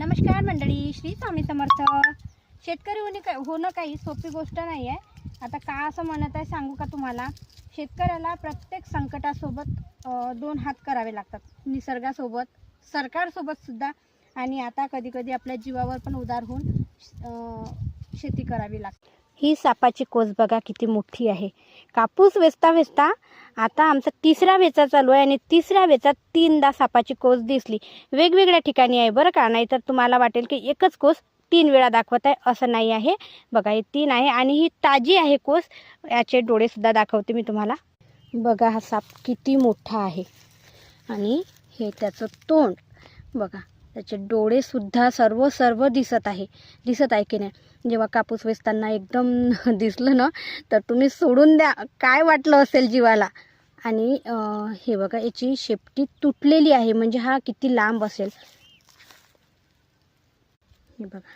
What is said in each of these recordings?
नमस्कार मंडळी श्री स्वामी समर्थ. शेतकरी होणे काय होणं काही सोपी गोष्ट नाही आहे आता का असं म्हणत आहे सांगू का तुम्हाला? शेतकऱ्याला प्रत्येक संकटासोबत दोन हात करावे लागतात. निसर्गासोबत सरकारसोबतसुद्धा आणि आता कधी कधी आपल्या जीवावर पण उदार होऊन शेती करावी लागते. ही सापाची कोस बघा किती मोठी आहे. कापूस वेचता वेचता आता आमचा तिसरा वेचा चालू आहे आणि तिसऱ्या वेचात तीनदा सापाची कोस दिसली. वेगवेगळ्या ठिकाणी आहे बरं का? नाहीतर तुम्हाला वाटेल की एकच कोस तीन वेळा दाखवत आहे असं नाही आहे. बघा हे तीन आहे आणि ही ताजी आहे कोस. याचे डोळेसुद्धा दाखवते मी तुम्हाला. बघा हा साप किती मोठा आहे. आणि हे त्याचं तोंड. बघा त्याचे डोळेसुद्धा सर्व सर्व दिसत आहे. दिसत आहे की नाही? जेव्हा कापूस वेचताना एकदम दिसलं ना तर तुम्ही सोडून द्या. काय वाटलं असेल जीवाला? आणि हे बघा याची शेपटी तुटलेली आहे. म्हणजे हा किती लांब असेल. हे बघा.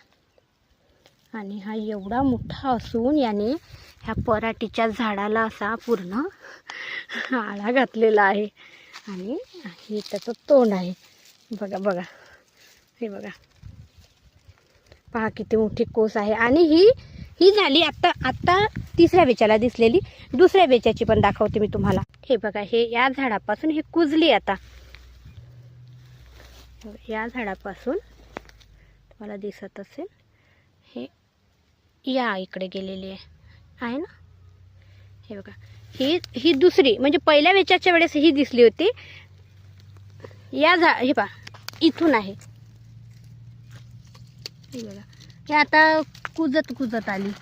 आणि हा एवढा मोठा असून याने ह्या पराठीच्या झाडाला असा पूर्ण आळा घातलेला आहे. आणि हे त्याचं तोंड आहे. बघा बघा. हे बघा. पहा किती मोठी कोस आहे. आणि ही ही झाली आत्ता आत्ता तिसऱ्या बेचाला दिसलेली. दुसऱ्या बेचाची पण दाखवते मी तुम्हाला. हे बघा हे या झाडापासून हे कुजली आता. या झाडापासून तुम्हाला दिसत असेल हे या इकडे गेलेली आहे. आहे ना? हे बघा. ही ही दुसरी म्हणजे पहिल्या वेचाच्या वेळेस ही दिसली होती. या झा हे पहा इथून आहे. बघा हे आता कुजत कुजत आली.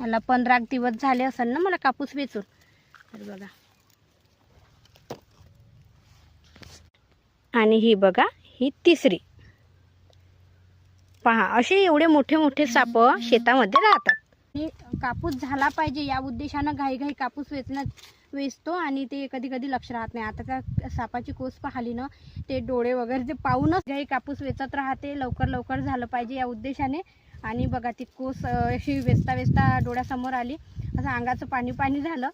मला पंधरा दिवस झाले असेल ना मला कापूस वेचून. तर बघा. आणि ही बघा ही तिसरी. पहा असे एवढे मोठे मोठे साप शेतामध्ये राहतात. कापूस झाला पाहिजे या उद्देशानं घाई घाई कापूस वेचण्यात वेचतो आणि ते कधी कधी लक्ष राहत नाही. आता त्या सापाची कोस पाहिली ना ते डोळे वगैरे ते पाहूनच घाई कापूस वेचत राहते. लवकर लवकर झालं पाहिजे या उद्देशाने. आणि बघा ती कोस अशी वेचता वेचता डोळ्यासमोर आली. असं अंगाचं पाणी पाणी झालं.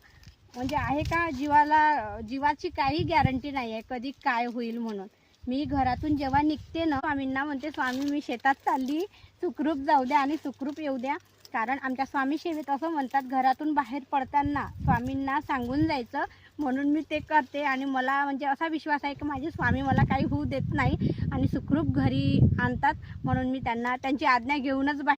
म्हणजे आहे का जीवाला जीवाची काही गॅरंटी नाही आहे कधी काय होईल म्हणून. मी घरातून जेव्हा निघते ना स्वामींना म्हणते स्वामी मी शेतात चालली सुखरूप जाऊ द्या आणि सुखरूप येऊ द्या. कारण आमच्या स्वामी सेवेत असं म्हणतात घरातून बाहेर पडताना स्वामींना सांगून जायचं म्हणून मी ते करते. आणि मला म्हणजे असा विश्वास आहे की माझे स्वामी मला काही होऊ देत नाही आणि सुखरूप घरी आणतात म्हणून मी त्यांना त्यांची आज्ञा घेऊनच बाहेर